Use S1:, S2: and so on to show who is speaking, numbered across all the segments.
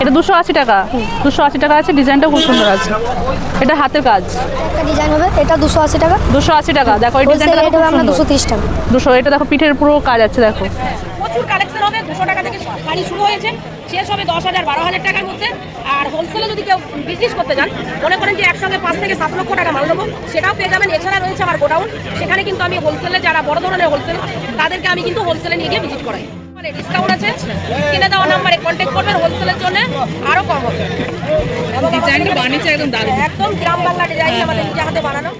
S1: এটা দুশো আশি টাকা। দুশো আশি টাকা আছে ডিজাইনটা খুব সুন্দর আছে। এটা হাতের কাজ।
S2: একটা ডিজাইন হবে এটা দুশো আশি টাকা।
S1: দুশো আশি টাকা দেখো এই ডিজাইনটা
S2: দুশো তিরিশ টাকা।
S1: দুশো এটা দেখো পিঠের পুরো কাজ আছে দেখো।
S3: প্রচুর কালেকশন হবে দুশো টাকা থেকে শাড়ি শুরু হয়েছে। শেষ হবে দশ হাজার বারো হাজার টাকার মধ্যে। আর হোলসেলে যদি কেউ বিজনেস করতে যান মনে করেন যে একসঙ্গে পাঁচ থেকে সাত লক্ষ টাকা মাল নেব সেটাও পেয়ে যাবেন। এছাড়া রয়েছে আমার গোডাউন। সেখানে কিন্তু আমি হোলসেলে যারা বড় ধরনের হোলসেল তাদেরকে আমি কিন্তু হোলসেলে নিয়ে গিয়ে ভিজিট করাই। ডিসকাউন্ট আছে। কিনে দেওয়া নাম্বারে কন্ট্যাক্ট করবেন হোলসেলের জন্য আরও কম হবে।
S1: ডিজাইনটা বানিয়েছে একদম দারুণ।
S3: একদম গ্রাম বাংলা ডিজাইন আমাদের নিজে হাতে বানানো।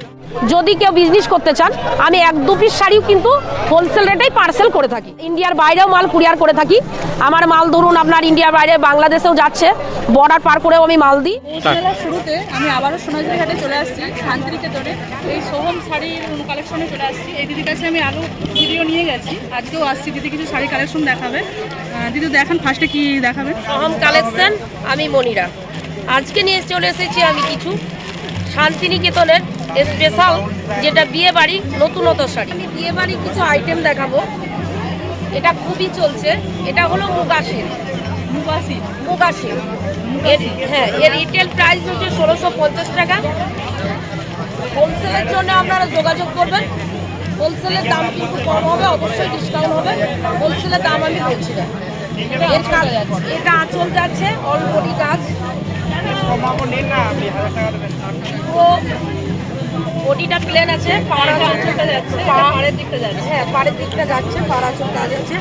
S3: যদি কেউ বিজনেস করতে চান আমি এক দু পিস শাড়িও কিন্তু হোলসেল রেটেই পার্সেল করে থাকি। ইন্ডিয়ার বাইরেও মাল কুরিয়ার করে থাকি। আমার মাল ধরুন আপনার ইন্ডিয়ার বাইরে বাংলাদেশেও যাচ্ছে বর্ডার পার করেও আমি মাল দিই।
S4: শুরুতে আমি আবারও সোনাঝুরি হাটে চলে আসছি শান্তিনিকেতনে। এই সোহম শাড়ির কালেকশনে চলে আসছি। এই দিদির কাছে আমি আরও ভিডিও নিয়ে গেছি। আজকেও আসছি দিদি কিছু শাড়ি কালেকশন দেখাবে। দিদি দেখান ফার্স্টে কি দেখাবে?
S3: সহম কালেকশন আমি মনিরা। আজকে নিয়ে চলে এসেছি আমি কিছু শান্তিনিকেতনের স্পেশাল যেটা বিয়ে বাড়ি নতুনত শাড়ি। আমি বিয়ে বাড়ি কিছু আইটেম দেখাবো। এটা খুবই চলছে। এটা হলো মুগাশির
S4: মুবাসি
S3: মুগাশির এর হ্যাঁ এর রিটেল প্রাইস হচ্ছে ষোলোশো পঞ্চাশ টাকা। হোলসেলের জন্য আপনারা যোগাযোগ করবেন। হোলসেলের দাম কিন্তু কম হবে অবশ্যই ডিসকাউন্ট হবে। হোলসেলের দাম আমি বলছি না। এটা আঁচল যাচ্ছে অলবডি কাজ। বডিটা প্লেন আছে পাড়া আঁচলটা যাচ্ছে। পাড়ের দিকটা যাচ্ছে। হ্যাঁ পাড়ের দিকটা যাচ্ছে পাড়া কাজ আছে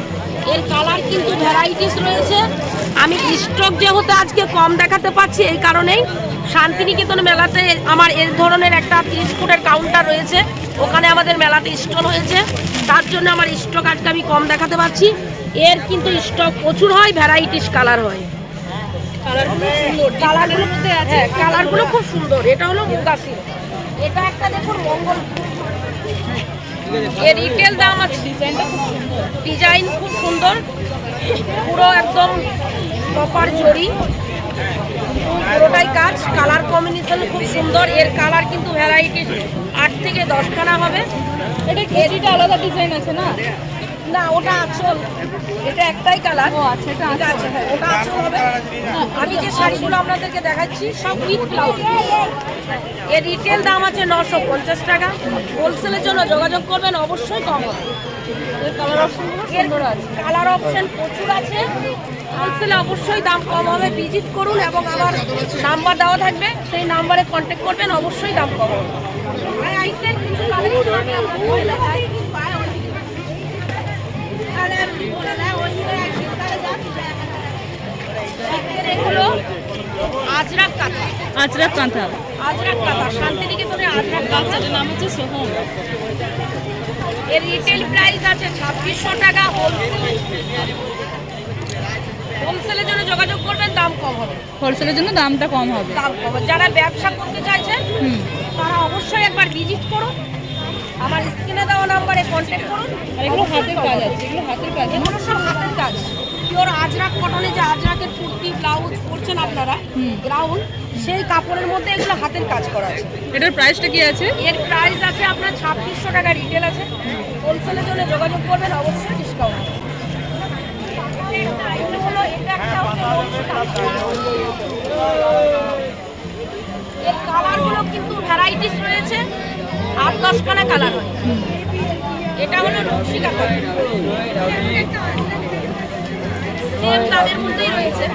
S3: এর কালার কিন্তু ভ্যারাইটিস রয়েছে। আমি স্টক যেহেতু আজকে কম দেখাতে পাচ্ছি এই কারণেই শান্তিনিকেতন মেলাতে আমার এই ধরনের একটা তিরিশ ফুটের কাউন্টার রয়েছে। ওখানে আমাদের মেলাতে স্টল হয়েছে। তার জন্য আমার স্টক আজকে আমি কম দেখাতে পাচ্ছি। এর কিন্তু স্টক প্রচুর হয় ভ্যারাইটিস কালার হয়। কালারগুলো হ্যাঁ কালারগুলো খুব সুন্দর। এটা হলো মুগাসি এটা একটা দেখুন মঙ্গল এর রিটেল দাম আছে ডিজাইন খুব সুন্দর। পুরো একদম প্রপার জড়ি পুরোটাই কাজ কালার কম্বিনেশন খুব সুন্দর। এর কালার কিন্তু ভ্যারাইটি আট থেকে দশখানা হবে।
S4: এটা কেজিটা আলাদা ডিজাইন আছে না?
S3: না ওটা আঁচল। এটা একটাই কালার।
S4: ও আচ্ছা এটা
S3: হ্যাঁ ওটা আঁচল হবে। আমি যে শাড়িগুলো আপনাদেরকে দেখাচ্ছি সব উইথ ব্লাউজ এর রিটেল দাম আছে নশো পঞ্চাশ টাকা। হোলসেলের জন্য যোগাযোগ করবেন অবশ্যই কম হবে।
S4: কালার অপশনগুলো
S3: এর কালার অপশন প্রচুর আছে। হোলসেলে অবশ্যই দাম কম হবে। ভিজিট করুন এবং আমার নাম্বার দেওয়া থাকবে। সেই নাম্বারে কন্ট্যাক্ট করবেন অবশ্যই দাম কম হবে আর আইটেম কিছু collection আছে, আমরা বলে দেখাই। এগুলো আজরাক কাঁথা
S4: আজরাক কাঁথা
S3: আজরাক কাঁথা শান্তিনিকেতনে আজরাক কাঁথা
S4: নাম হচ্ছে সোহম।
S3: এর রিটেল প্রাইস আছে ছাব্বিশশো টাকা হোলসেলের জন্য যোগাযোগ করবেন দাম কম হবে।
S4: হোলসেলের জন্য দামটা কম হবে।
S3: দাম কম যারা ব্যবসা করতে চাইছেন তারা অবশ্যই একবার ভিজিট করুন। আমার স্ক্রিনে দেওয়া নাম্বারে কন্ট্যাক্ট করুন।
S4: এগুলো হাতের কাজ আছে এগুলো হাতের কাজ
S3: এগুলো সব হাতের কাজ। পিওর আজরাক কটনে যে আজরাকের কুর্তি ব্লাউজ পরছেন আপনারা। গ্রাউন্ড সেই কাপড়ের মধ্যে এগুলো হাতের কাজ করা আছে।
S4: এটার প্রাইসটা কি আছে?
S3: এর প্রাইস আছে আপনার ছাব্বিশশো টাকা রিটেল আছে। হোলসেলের জন্য যোগাযোগ করবেন অবশ্যই ডিসকাউন্ট এর কালারগুলো কিন্তু ভ্যারাইটিস রয়েছে। আট দশখানা কালার হয়। এটা হলো নকশি সেম তাদের মধ্যেই রয়েছে।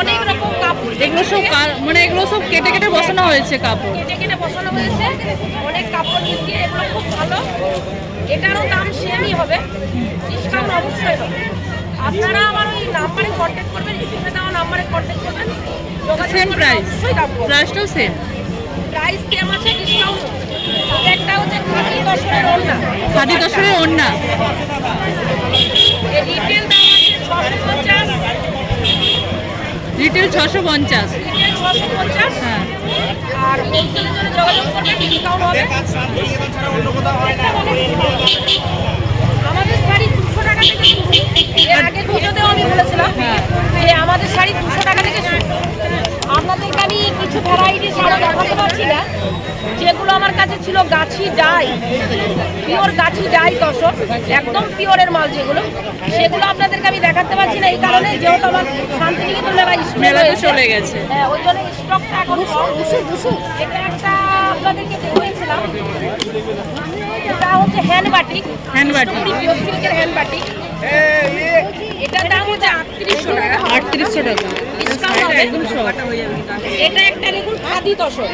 S3: অনেক রকম কাপড়।
S4: এগুলো সব মানে এগুলো সব কেটে কেটে বসানো হয়েছে কাপড়।
S3: কেটে কেটে বসানো হয়েছে। অনেক কাপড় মিশিয়ে এগুলো খুব ভালো। এটারও দাম সেমই হবে। ডিসকাউন্ট অবশ্যই হবে। আপনারা আমার ওই নাম্বারে কন্ট্যাক্ট করবেন স্ক্রিনে দেওয়া নাম্বারে কন্ট্যাক্ট করবেন। অবশ্যই দাম
S4: প্রাইসটাও সেম
S3: প্রাইস সেম আছে ডিসকাউন্ট একটা হচ্ছে খাদি দশরের ওড়না।
S4: খাদি দশরের ওড়না।
S3: রিটেল দাম আছে ছশো পঞ্চাশ।
S4: রিটেল ছশো পঞ্চাশ।
S3: রিটেল ছশো পঞ্চাশ।
S4: হ্যাঁ।
S3: আর হোলসেলের জন্য যোগাযোগ করলে ডিসকাউন্ট হবে আমাদের শাড়ি দুশো টাকা থেকে শুরু এর আগের ভিডিওতেও আমি বলেছিলাম যে আমাদের শাড়ি দুশো টাকা থেকে শুরু। আপনাদেরকে আমি কিছু ভ্যারাইটি শাড়ি দেখাতে পারছি না যেগুলো আমার কাছে ছিল গাছি ডাই পিওর গাছি ডাই দশক একদম পিওরের মাল যেগুলো। সেগুলো আপনাদেরকে আমি দেখাতে পারছি না এই কারণে যেহেতু আমার শান্তিনিকেতন মেলা স্টক
S4: মেলাতে চলে গেছে।
S3: হ্যাঁ ওই জন্য স্টকটা এখন। এটা একটা আপনাদেরকে দেখিয়েছিলাম এটা হচ্ছে হ্যান্ড বাটিক
S4: হ্যান্ড বাটিক।
S3: সিল্কের হ্যান্ড বাটিক এটার দাম হচ্ছে আটত্রিশশো টাকা।
S4: আটত্রিশশো টাকা।
S3: ডিসকাউন্ট হবে। এটা একটা দেখুন খাদি দশক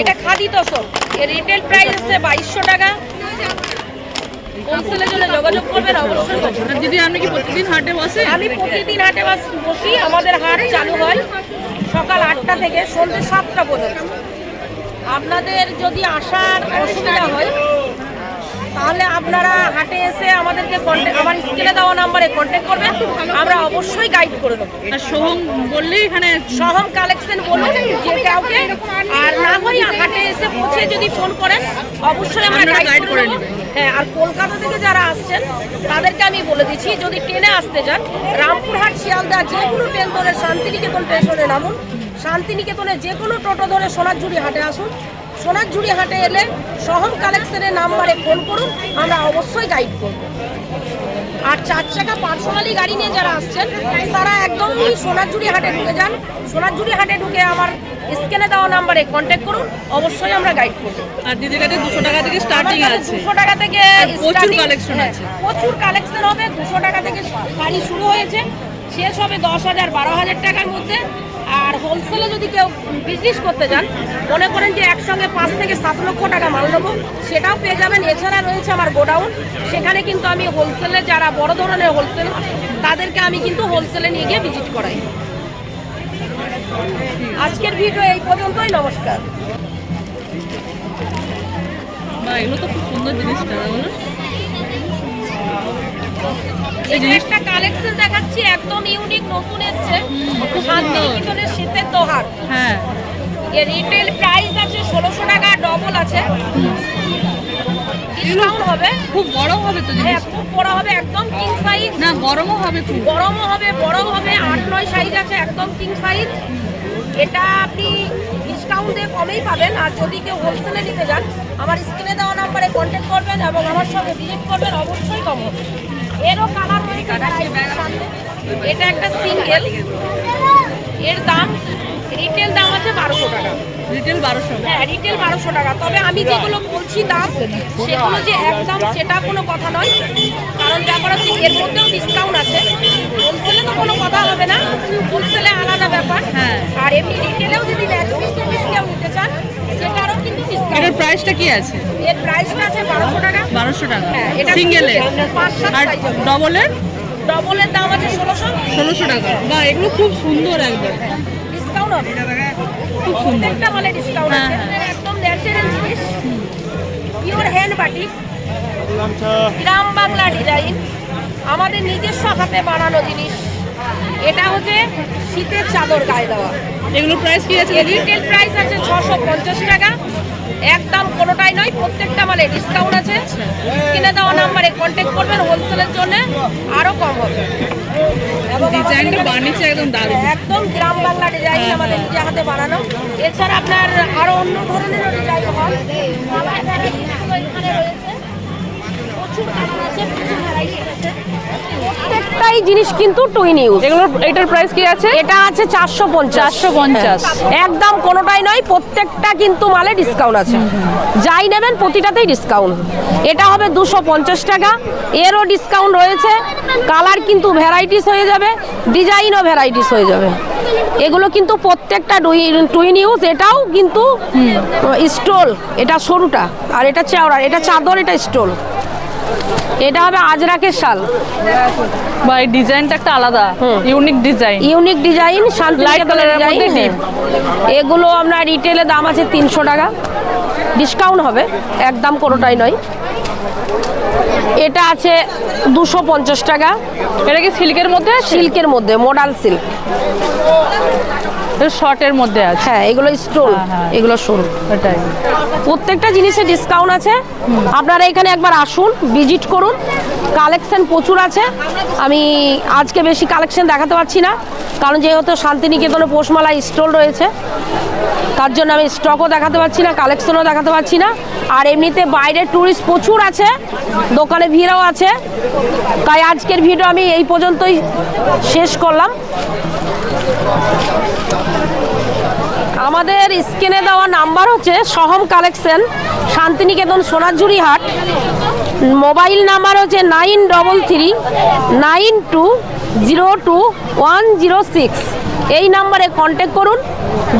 S3: এটা খাদি তসর। এর রিটেল প্রাইস হচ্ছে বাইশশো টাকা। হোলসেলের জন্য যোগাযোগ করবেন অবশ্যই
S4: দিদি আপনি কি প্রতিদিন হাটে বসে?
S3: আমি প্রতিদিন হাটে বাস- বসি। আমাদের হাট চালু হয় সকাল আটটা থেকে সন্ধ্যে সাতটা পর্যন্ত। আপনাদের যদি আসার অসুবিধা হয় তাহলে আপনারা হাটে এসে আমাদেরকে কন্ট্যাক্ট আমার স্ক্রিনে দেওয়া নাম্বারে কন্ট্যাক্ট করবেন। আমরা অবশ্যই গাইড করে দেবো।
S4: আর সোহম বললেই এখানে
S3: সহম কালেকশন বলুন যে কাউকে। আর না হয় হাটে এসে পৌঁছে যদি ফোন করেন অবশ্যই আমরা গাইড করে নেব। হ্যাঁ আর কলকাতা থেকে যারা আসছেন তাদেরকে আমি বলে দিচ্ছি যদি ট্রেনে আসতে যান রামপুরহাট শিয়ালদা যে কোনো ট্রেন ধরে শান্তিনিকেতন স্টেশনে নামুন। শান্তিনিকেতনে যে কোনো টোটো ধরে সোনারঝুড়ি হাটে আসুন। সোনারঝুড়ি হাটে এলে সহম কালেকশনের নাম্বারে ফোন করুন আমরা অবশ্যই গাইড করব। আর চার চাকা পার্সোনালি গাড়ি নিয়ে যারা আসছেন তারা একদমই সোনারঝুড়ি হাটে ঢুকে যান। সোনারঝুড়ি হাটে ঢুকে আমার স্ক্যানে দেওয়া নাম্বারে কন্ট্যাক্ট করুন অবশ্যই আমরা গাইড করব।
S4: আর দিদির কাছে দুশো টাকা থেকে স্টার্টিং আছে।
S3: দুশো টাকা থেকে
S4: প্রচুর collection
S3: হ্যাঁ,
S4: আছে।
S3: প্রচুর কালেকশন হবে দুশো টাকা থেকে শাড়ি শুরু হয়েছে। শেষ হবে দশ হাজার বারো হাজার টাকার মধ্যে। আর হোলসেলে যদি কেউ বিজনেস করতে যান, মনে করেন যে একসঙ্গে পাঁচ থেকে সাত লক্ষ টাকা মাল নেব, সেটাও পেয়ে যাবেন। এছাড়া রয়েছে আমার গোডাউন। সেখানে কিন্তু আমি হোলসেলে যারা বড় ধরনের হোলসেল তাদেরকে আমি কিন্তু হোলসেলে নিয়ে গিয়ে ভিজিট করাই। আজকের ভিডিও এই পর্যন্তই, নমস্কার।
S4: এগুলো তো খুব সুন্দর জিনিসটা
S3: একটা কালেকশন দেখাচ্ছি একদম ইউনিক নতুন এসছে। শান্তিনিকেতনের শীতের তোহার।
S4: হ্যাঁ।
S3: এর রিটেল প্রাইস আছে ষোলোশো টাকা ডবল আছে। ডিসকাউন্ট হবে।
S4: খুব বড় হবে তো
S3: হ্যাঁ খুব বড় হবে একদম কিং সাইজ
S4: না গরমও হবে খুব।
S3: গরমও হবে বড় হবে আট নয় সাইজ আছে একদম কিং সাইজ এটা আপনি ডিসকাউন্ট দিয়ে কমেই পাবেন আর যদি কেউ হোলসেলে নিতে যান আমার স্ক্রিনে দেওয়া নাম্বারে কন্ট্যাক্ট করবেন এবং আমার সঙ্গে ভিজিট করবেন অবশ্যই কম হবে। এরও কালার এটা একটা সিঙ্গেল এর দাম রিটেল দাম আছে বারোশো টাকা।
S4: রিটেল বারোশো।
S3: হ্যাঁ রিটেল বারোশো টাকা। তবে আমি যেগুলো বলছি দাম সেগুলো যে একদম সেটা কোনো কথা নয়। কারণ ব্যাপার হচ্ছে এর মধ্যেও ডিসকাউন্ট আছে। হোলসেলে তো কোনো কথা হবে না। হোলসেলে আলাদা ব্যাপার।
S4: হ্যাঁ।
S3: আর এমনি রিটেলেও যদি এক পিস কেউ নিতে চান সেটারও
S4: এটার
S3: ডিসকাউন্ট
S4: প্রাইসটা কি আছে?
S3: এর প্রাইসটা আছে বারোশো টাকা।
S4: বারোশো টাকা।
S3: হ্যাঁ, এটা
S4: সিঙ্গেলের
S3: single,
S4: আর। ডবলের
S3: ডবলের দাম আছে ষোলোশো।
S4: ষোলোশো টাকা। বা এগুলো খুব সুন্দর একদম।
S3: ডিসকাউন্ট হবে।
S4: খুব সুন্দর।
S3: প্রত্যেকটা মালে ডিসকাউন্ট আছে।
S4: হ্যাঁ।
S3: একদম ন্যাচারাল জিনিস। পিওর হ্যান্ড বাটিক গ্রাম বাংলা ডিজাইন। আমাদের নিজস্ব হাতে বানানো জিনিস। এটা হচ্ছে শীতের চাদর গায়ে দেওয়া।
S4: এগুলোর প্রাইস কি আছে
S3: রিটেল প্রাইস আছে ছশো পঞ্চাশ টাকা। একদম কোনোটাই নয় প্রত্যেকটা মালে ডিসকাউন্ট আছে। কিনে দেওয়া নাম্বারে কন্ট্যাক্ট করবেন হোলসেলের জন্য আরও কম হবে। এবং
S4: ডিজাইনটা বানিয়েছে একদম দারুণ।
S3: একদম গ্রাম বাংলা ডিজাইন
S4: হ্যাঁ,
S3: আমাদের নিজে হাতে বানানো। এছাড়া আপনার আরও অন্য ধরনেরও ডিজাইন হয়। প্রচুর আছে প্রচুর ভ্যারাইটি আছে। প্রত্যেকটাই জিনিস কিন্তু টুইন ইউজ
S1: এগুলোর এটার প্রাইস কি আছে?
S3: এটা আছে চারশো পঞ্চাশ।
S1: চারশো পঞ্চাশ।
S3: একদম কোনোটাই নয় প্রত্যেকটা কিন্তু মালে ডিসকাউন্ট আছে। যাই নেবেন প্রতিটাতেই ডিসকাউন্ট এটা হবে দুশো পঞ্চাশ টাকা। এরও ডিসকাউন্ট রয়েছে। কালার কিন্তু ভ্যারাইটিস হয়ে যাবে। ডিজাইনও ভ্যারাইটিস হয়ে যাবে। এগুলো কিন্তু প্রত্যেকটা টুইন ইউজ এটাও কিন্তু স্টোল এটা সরুটা। আর এটা চওড়া। এটা চাদর এটা স্টোল এটা হবে আজরাকের শাল।
S1: বা এই ডিজাইনটা একটা আলাদা। Unique design.
S3: Unique design
S1: colour এর
S3: ডিজাইন
S1: মধ্যে
S3: হ্যাঁ। এগুলো আপনার রিটেলে দাম আছে তিনশো টাকা। ডিসকাউন্ট হবে একদম কোনোটাই নয়। এটা আছে দুশো পঞ্চাশ টাকা।
S1: এটা কি সিল্কের মধ্যে
S3: সিল্কের মধ্যে মডাল সিল্ক
S1: শর্টের মধ্যে আছে।
S3: হ্যাঁ এগুলো স্টোন
S1: হ্যাঁ, হ্যাঁ।
S3: এগুলো সরু
S1: এটাই।
S3: প্রত্যেকটা জিনিসে ডিসকাউন্ট আছে। আপনারা এখানে একবার আসুন ভিজিট করুন। কালেকশন প্রচুর আছে। আমি আজকে বেশি কালেকশন দেখাতে পারছি না কারণ যেহেতু শান্তিনিকেতনে পোষমালা স্টল রয়েছে তার জন্য আমি স্টকও দেখাতে পারছি না কালেকশনও দেখাতে পারছি না। আর এমনিতে বাইরে ট্যুরিস্ট প্রচুর আছে, দোকানে ভিড়ও আছে। তাই আজকের ভিডিও আমি এই পর্যন্তই শেষ করলাম। আমাদের স্ক্রিনে দেওয়া নাম্বার হচ্ছে সহম collection, Santiniketan Sonajhuri Haat. Mobile number হচ্ছে nine double three, nine two zero two one zero six. এই নাম্বারে কন্ট্যাক্ট করুন।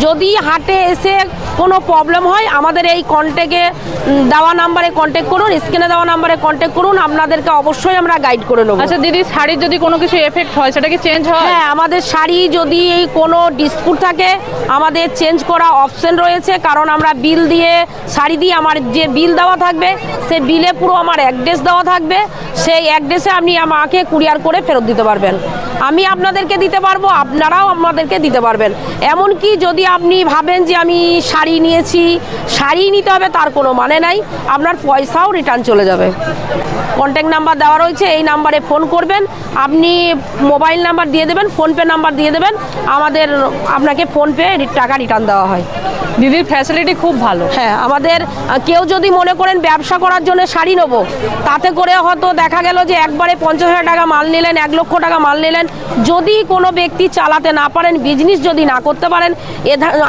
S3: যদি হাটে এসে কোনো প্রবলেম হয় আমাদের এই কন্ট্যাক্টে দেওয়া নাম্বারে কন্ট্যাক্ট করুন স্ক্রিনে দেওয়া নাম্বারে কন্ট্যাক্ট করুন আপনাদেরকে অবশ্যই আমরা গাইড করে নেব।
S1: আচ্ছা দিদি শাড়ির যদি কোনো কিছু এফেক্ট হয় সেটা কি চেঞ্জ হয়?
S3: হ্যাঁ আমাদের শাড়ি যদি এই কোনো ডিসপুট থাকে আমাদের চেঞ্জ করা অপশন রয়েছে কারণ আমরা বিল দিয়ে শাড়ি দিয়ে আমার যে বিল দেওয়া থাকবে সে বিলে পুরো আমার অ্যাড্রেস দেওয়া থাকবে। সেই অ্যাড্রেসে আপনি আমাকে কুরিয়ার করে ফেরত দিতে পারবেন। আমি আপনাদেরকে দিতে পারব, আপনারাও আমাদেরকে দিতে পারবেন। এমনকি যদি আপনি ভাবেন যে আমি শাড়ি নিয়েছি শাড়ি নিতে হবে, তার কোনো মানে নাই। আপনার পয়সাও রিটার্ন চলে যাবে। কন্ট্যাক্ট নাম্বার দেওয়া রয়েছে এই নাম্বারে ফোন করবেন। আপনি মোবাইল নাম্বার দিয়ে দেবেন ফোনপে নাম্বার দিয়ে দেবেন। আমাদের আপনাকে ফোনপে টাকা রিটার্ন দেওয়া হয়।
S1: দিদির ফ্যাসিলিটি খুব ভালো।
S3: হ্যাঁ আমাদের কেউ যদি মনে করেন ব্যবসা করার জন্য শাড়ি নেব তাতে করে হয়তো দেখা গেল যে একবারে পঞ্চাশ হাজার টাকা মাল নিলেন এক লক্ষ টাকা মাল নিলেন। যদি কোনো ব্যক্তি চালাতে না পারেন বিজনেস যদি না করতে পারেন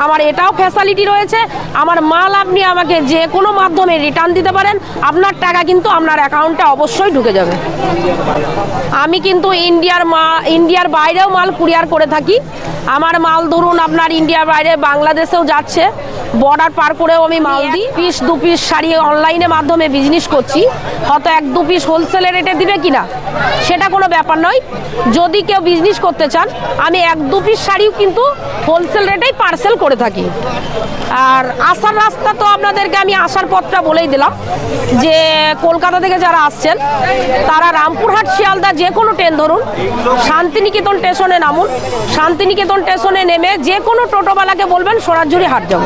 S3: আমার এটাও ফ্যাসিলিটি রয়েছে। আমার মাল আপনি আমাকে যে কোনো মাধ্যমে রিটার্ন দিতে পারেন। আপনার টাকা কিন্তু আপনার অ্যাকাউন্টে অবশ্যই ঢুকে যাবে। আমি কিন্তু ইন্ডিয়ার মা, ইন্ডিয়ার বাইরেও মাল কুরিয়ার করে থাকি। আমার মাল ধরুন আপনার ইন্ডিয়ার বাইরে বাংলাদেশেও যাচ্ছে। বর্ডার পার করেও আমি মাল দিই। পিস, দু পিস শাড়ি অনলাইনে মাধ্যমে বিজনেস করছি। হয়তো এক, দু পিস হোলসেলে রেটে দিবে কিনা, সেটা কোনো ব্যাপার নয়। যদি কেউ বিজনেস করতে চান, আমি এক, দু পিস শাড়িও কিন্তু হোলসেল রেটেই পার্সেল করে থাকি। আর আসার রাস্তা তো আপনাদেরকে আমি আসার পথটা বলেই দিলাম, যে কলকাতা থেকে যারা আসছেন, তারা রামপুরহাট, শিয়ালদা যে কোনো ট্রেন ধরুন, শান্তিনিকেতন স্টেশনে নামুন। শান্তিনিকেতন স্টেশনে নেমে যে কোনো টোটোওয়ালাকে বলবেন, সোনারঝুরি হাট যাব।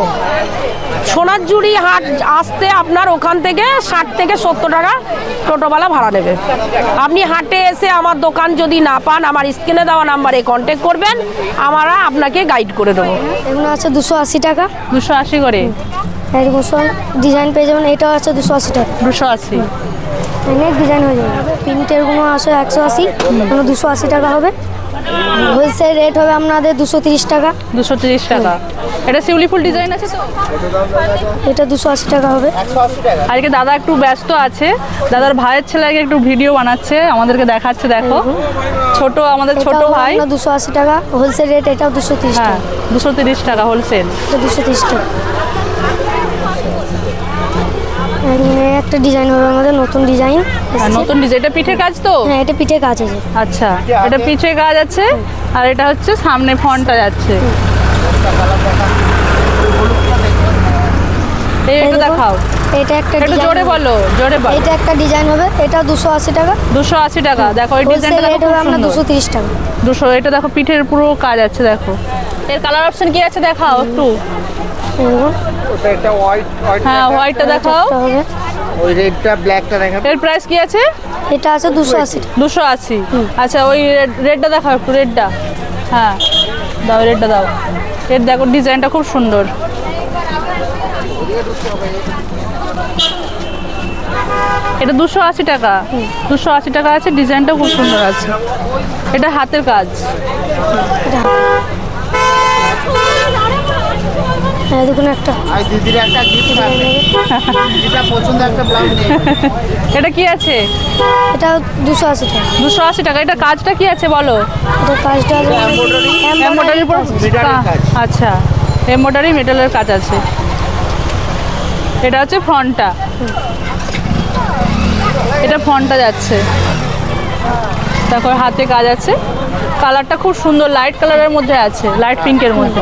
S3: সোনারঝুরি হাট আসতে আপনার ওখান থেকে ষাট থেকে সত্তর টাকা টোটোওয়ালা ভাড়া নেবে। আপনি হাটে এসে আমার দোকান যদি না পান আমার স্ক্রিনে দেওয়া নাম্বারে কন্ট্যাক্ট করবেন আমরা আপনাকে গাইড করে দেবো।
S2: এগুলো আছে দুশো আশি টাকা।
S1: দুশো আশি করে?
S2: ডিজাইন পেয়ে যাবেন এটাও আছে দুশো আশি টাকা।
S1: দুশো আশি।
S2: অনেক ডিজাইন হয়ে যাবে। প্রিন্টেরগুলো আছে একশো আশি কোনো দুশো আশি টাকা হবে। হোলসেল রেট হবে আপনাদের দুশো তিরিশ টাকা।
S1: দুশো তিরিশ টাকা। এটা শিউলি ফুল ডিজাইন আছে তো?
S2: এটা দুশো আশি টাকা হবে।
S1: আজকে দাদা একটু ব্যস্ত আছে। দাদার ভাইয়ের ছেলে আজকে একটু ভিডিও বানাচ্ছে আমাদেরকে দেখাচ্ছে দেখো। ছোট আমাদের ছোট ভাই।
S2: দুশো আশি টাকা। হোলসেল রেট এটাও দুশো তিরিশ
S1: হ্যাঁ
S2: টাকা।
S1: দুশো তিরিশ টাকা হোলসেল।
S2: দুশো তিরিশ টাকা। একটা ডিজাইন হবে আমাদের নতুন ডিজাইন
S1: নতুন ডিজাইন এটা পিঠের কাজ তো?
S2: হ্যাঁ এটা পিঠে কাজ আছে।
S1: আচ্ছা এটা পিঠে কাজ আছে আর এটা হচ্ছে সামনে ফন্টটা যাচ্ছে। একটু দেখাও।
S2: এটা একটা
S1: একটু জোরে বলো জোরে বলো।
S2: এটা একটা ডিজাইন হবে এটা দুশো আশি টাকা।
S1: দুশো আশি টাকা দেখো এই ডিজাইনটা দেখো
S2: টাকা।
S1: দুশো এটা দেখো পিঠের পুরো কাজ আছে দেখো। এর কালার অপশন কি আছে দেখাও একটু।
S5: ওটা একটা হোয়াইট
S1: হ্যাঁ হোয়াইটটা দেখাও।
S5: ওই রেডটা ব্ল্যাকটা দেখাবে
S1: এর প্রাইস কি আছে?
S2: এটা আছে দুশো আশি। টাকা
S1: দুশো আশি। আচ্ছা ওই রেডটা দেখাও একটু রেডটা। হ্যাঁ দাও রেডটা দাও। এর দেখো ডিজাইনটা খুব সুন্দর। এটা দুশো আশি টাকা। দুশো আশি টাকা আছে ডিজাইনটাও খুব সুন্দর আছে। এটা হাতের কাজ।
S2: হ্যাঁ একটা।
S5: আর দিদির একটা গিফট থাকবে যেটা পছন্দ একটা ব্লাউজ নিয়ে
S1: এটা কি আছে?
S2: এটা দুশো আশি টাকা।
S1: দুশো আশি টাকা। এটা কাজটা কি আছে বলো?
S2: এটা কাজটা
S1: উপর আচ্ছা। এমব্রয়ডারি মেটালের কাজ আছে। এটা হচ্ছে ফ্রন্টটা। এটা ফ্রন্টটা যাচ্ছে। তারপর হাতে কাজ আছে। কালারটা খুব সুন্দর। লাইট কালারের মধ্যে আছে। লাইট পিঙ্কের মধ্যে।